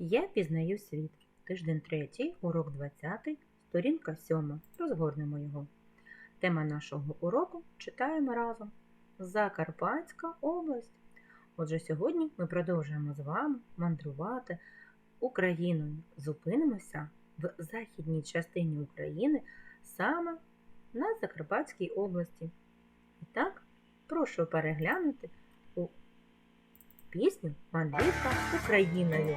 Я пізнаю світ. Тиждень третій, урок 20, сторінка 7. Розгорнемо його. Тема нашого уроку читаємо разом. Закарпатська область. Отже, сьогодні ми продовжуємо з вами мандрувати Україною. Зупинимося в західній частині України саме на Закарпатській області. І так, прошу переглянути у пісню Мандрівка Україною.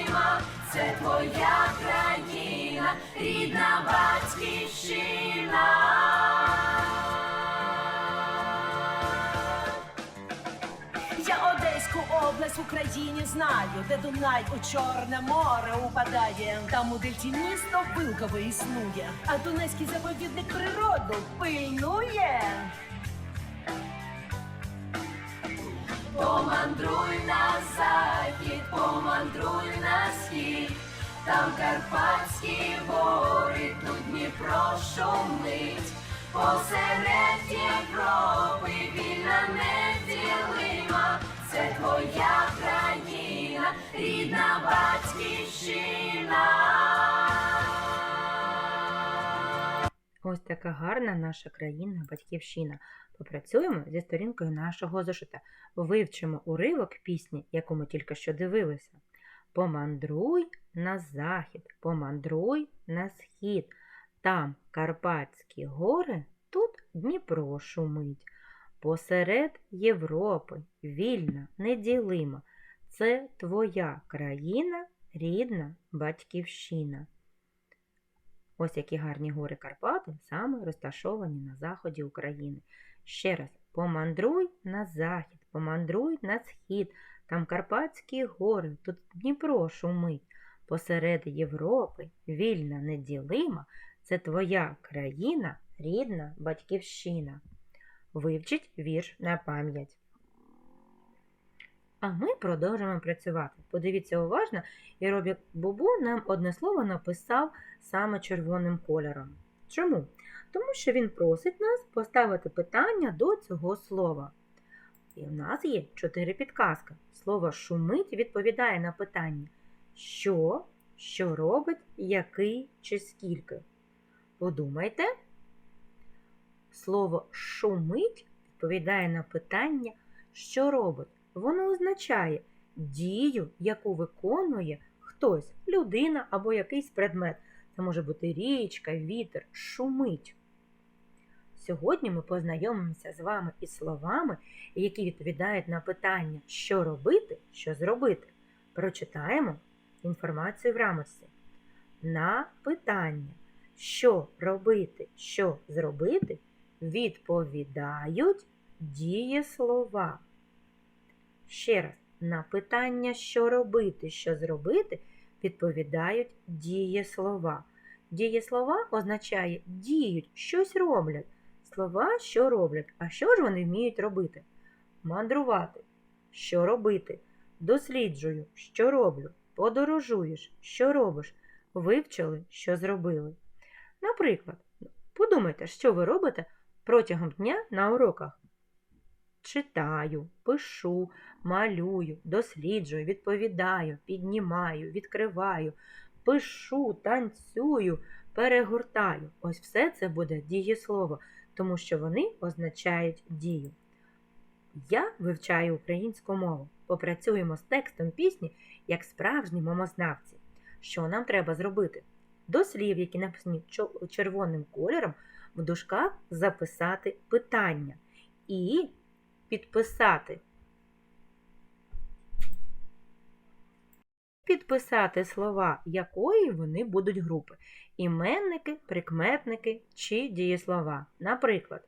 це твоя країна, рідна батьківщина. Я Одеську область в Україні знаю, де Дунай у Чорне море упадає. Там у дельті місто Вилкове існує, а Дунайський заповідник природу пильнує. Помандруй на захід, помандруй на схід, там Карпатські гори, тут Дніпро шумить. Посеред Європи вільна неділима, це твоя країна, рідна батьківщина. Ось така гарна наша країна, батьківщина. Попрацюємо зі сторінкою нашого зошита. Вивчимо уривок пісні, яку ми тільки що дивилися. Помандруй на захід, помандруй на схід. Там Карпатські гори, тут Дніпро шумить. Посеред Європи, вільна, неділима. Це твоя країна, рідна батьківщина. Ось які гарні гори Карпати саме розташовані на заході України. Ще раз, помандруй на захід, помандруй на схід, там Карпатські гори, тут Дніпро шумить. Посеред Європи, вільна, неділима, це твоя країна, рідна батьківщина. Вивчіть вірш на пам'ять. А ми продовжуємо працювати. Подивіться уважно, і Робік Бубу нам одне слово написав саме червоним кольором. Чому? Тому що він просить нас поставити питання до цього слова. І в нас є чотири підказки. Слово шумить відповідає на питання що, що робить, який чи скільки. Подумайте. Слово шумить відповідає на питання, що робить. Воно означає дію, яку виконує хтось, людина або якийсь предмет. Це може бути річка, вітер, шумить. Сьогодні ми познайомимося з вами із словами, які відповідають на питання, що робити, що зробити. Прочитаємо інформацію в рамочці. На питання, що робити, що зробити, відповідають дієслова. Ще раз, на питання, що робити, що зробити, відповідають дієслова. Дієслова означає діють, щось роблять. Слова, що роблять, а що ж вони вміють робити? Мандрувати. Що робити? Досліджую, що роблю. Подорожуєш, що робиш? Вивчили, що зробили. Наприклад, подумайте, що ви робите протягом дня на уроках. Читаю, пишу, малюю, досліджую, відповідаю, піднімаю, відкриваю, пишу, танцюю, перегортаю. Ось все це буде дієслово, тому що вони означають дію. Я вивчаю українську мову. Попрацюємо з текстом пісні як справжні мовознавці. Що нам треба зробити? До слів, які написані червоним кольором, в дужках записати питання і підписати. Підписати слова якої вони будуть групи. Іменники, прикметники чи дієслова. Наприклад,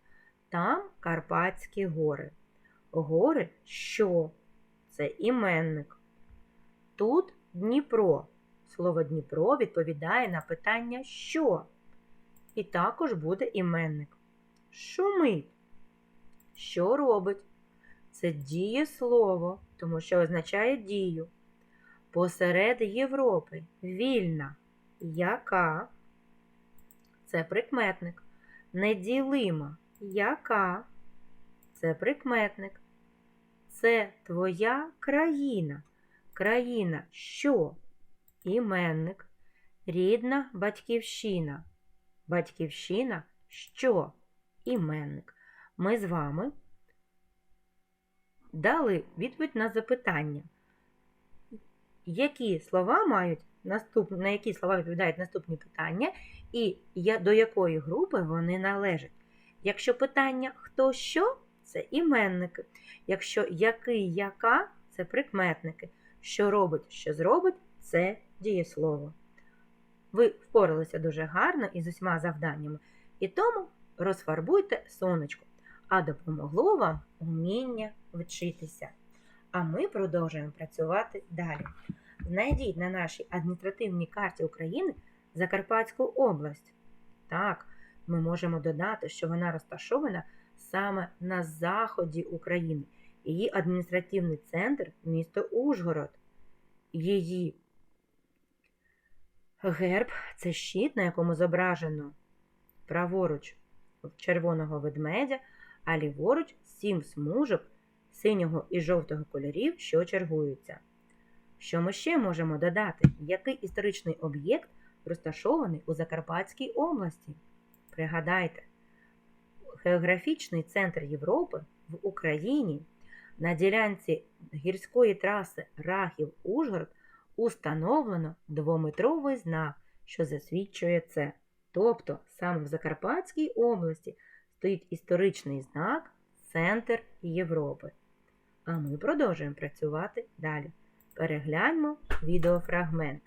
там Карпатські гори. Гори що? це іменник. Тут Дніпро. Слово Дніпро відповідає на питання що. І також буде іменник. Шумить. Що робить? Це дієслово, тому що означає дію. Посеред Європи вільна. Яка? Це прикметник. Неділима. Яка? Це прикметник. Це твоя країна. Країна що? Іменник. Рідна батьківщина. Батьківщина що? Іменник. Ми з вами дали відповідь на запитання. Які слова мають наступ... на які слова відповідають наступні питання, і до якої групи вони належать? Якщо питання хто що, це іменники. Якщо який, яка це прикметники. Що робить, що зробить це дієслово. Ви впоралися дуже гарно із усіма завданнями, і тому розфарбуйте сонечко, а допомогло вам уміння вчитися. А ми продовжуємо працювати далі. Знайдіть на нашій адміністративній карті України Закарпатську область. Так, ми можемо додати, що вона розташована саме на заході України. Її адміністративний центр місто Ужгород. Її герб це щит, на якому зображено праворуч червоного ведмедя, а ліворуч сім смужок синього і жовтого кольорів, що чергуються. Що ми ще можемо додати? Який історичний об'єкт розташований у Закарпатській області? Пригадайте, географічний центр Європи в Україні на ділянці гірської траси Рахів-Ужгород установлено двометровий знак, що засвідчує це. Тобто саме в Закарпатській області стоїть історичний знак Центр Європи. А ми продовжуємо працювати далі. Перегляньмо відеофрагмент.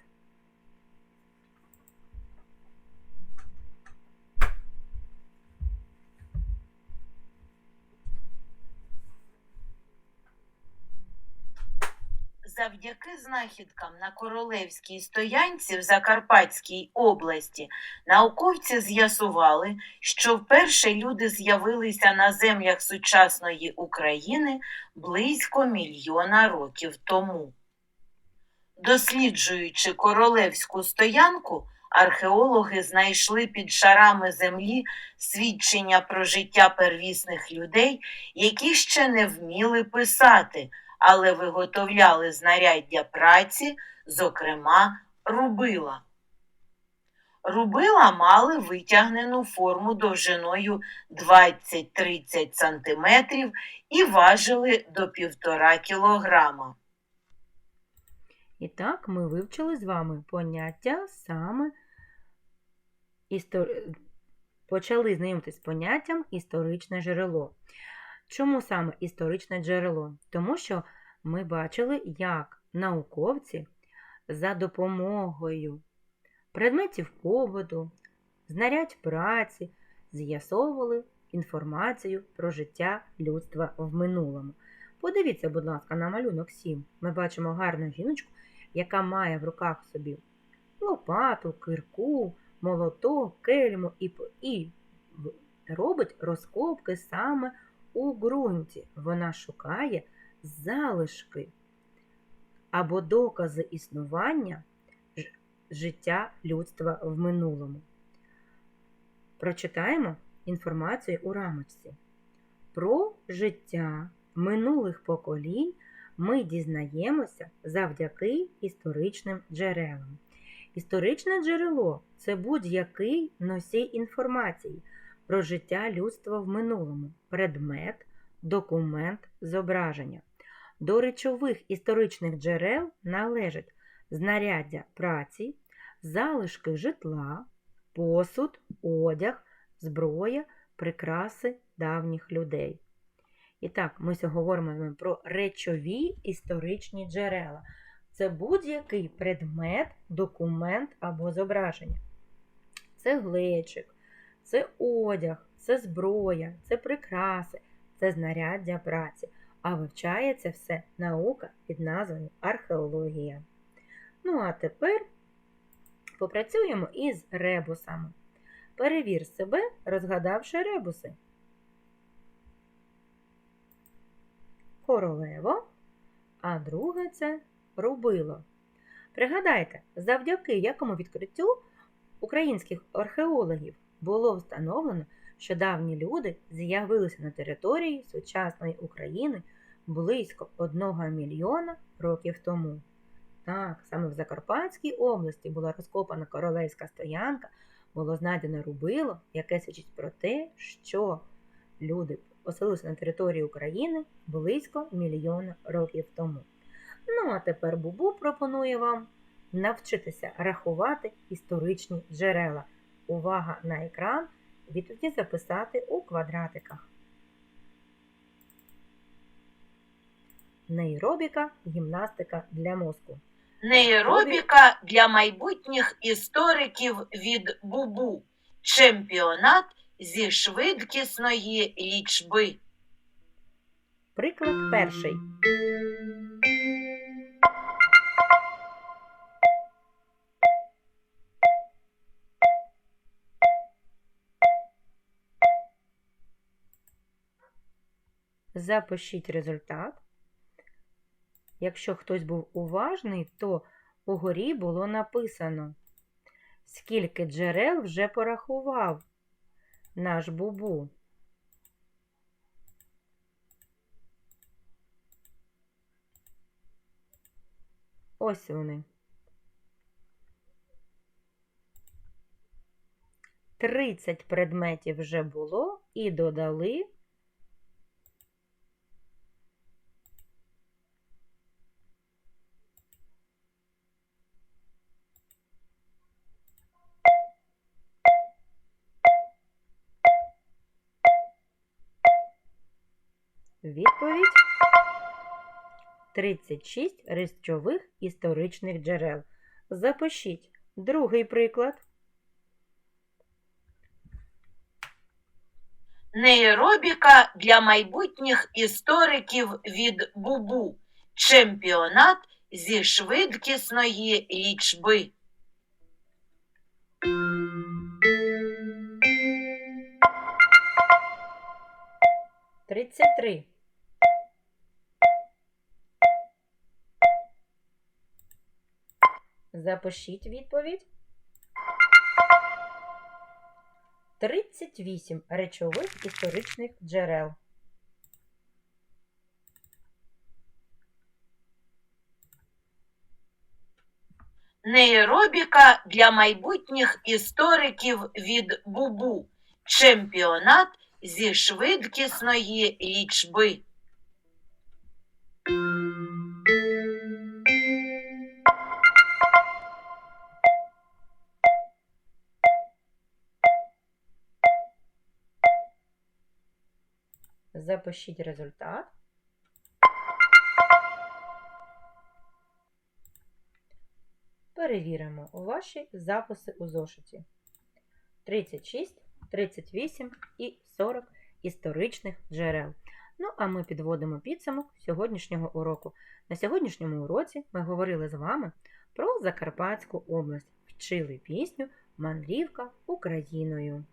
Завдяки знахідкам на королевській стоянці в Закарпатській області науковці з'ясували, що вперше люди з'явилися на землях сучасної України близько мільйона років тому. Досліджуючи королевську стоянку, археологи знайшли під шарами землі свідчення про життя первісних людей, які ще не вміли писати але виготовляли знаряддя праці, зокрема рубила. Рубила мали витягнену форму довжиною 20-30 см і важили до 1,5 кілограма. І так ми вивчили з вами поняття саме істор... почали знайомитися з поняттям історичне джерело. Чому саме історичне джерело? Тому що ми бачили, як науковці за допомогою предметів побуту, знарядь праці з'ясовували інформацію про життя людства в минулому. Подивіться, будь ласка, на малюнок 7. Ми бачимо гарну жіночку, яка має в руках собі лопату, кирку, молоток, кельму і, і робить розкопки саме у ґрунті. Вона шукає залишки або докази існування життя людства в минулому. Прочитаємо інформацію у рамочці. Про життя минулих поколінь ми дізнаємося завдяки історичним джерелам. Історичне джерело це будь-який носій інформації про життя людства в минулому, предмет, документ, зображення. До речових історичних джерел належать знаряддя праці, залишки житла, посуд, одяг, зброя, прикраси давніх людей. І так, ми сьогодні говоримо про речові історичні джерела. Це будь-який предмет, документ або зображення. Це глечик, це одяг, це зброя, це прикраси, це знаряддя праці. а вивчає це все наука під назвою археологія. Ну а тепер попрацюємо із ребусами. Перевір себе, розгадавши ребуси. Королево, а друге це рубило. Пригадайте, завдяки якому відкриттю українських археологів було встановлено, що давні люди з'явилися на території сучасної України близько 1 мільйона років тому. Так, саме в Закарпатській області була розкопана королевська стоянка, було знайдено рубило, яке свідчить про те, що люди оселилися на території України близько мільйона років тому. Ну, а тепер Бубу пропонує вам навчитися рахувати історичні джерела. Увага на екран, відповіді записати у квадратиках. Нейробіка гімнастика для мозку. Нейробіка для майбутніх істориків від Бубу. Чемпіонат зі швидкісної лічби. Приклад перший. Запишіть результат. Якщо хтось був уважний, то угорі було написано, скільки джерел вже порахував наш бубу. Ось вони. Тридцять предметів вже було і додали відповідь 36 речових історичних джерел. Запишіть другий приклад. Нейробіка для майбутніх істориків від Бубу. Чемпіонат зі швидкісної лічби. Тридцять три. Запишіть відповідь. 38 речових історичних джерел. Нейробіка для майбутніх істориків від Бубу. Чемпіонат зі швидкісної лічби. Запишіть результат. Перевіримо ваші записи у зошиті. 36, 38 і 40 історичних джерел. Ну, а ми підводимо підсумок сьогоднішнього уроку. На сьогоднішньому уроці ми говорили з вами про Закарпатську область, вчили пісню Мандрівка Україною.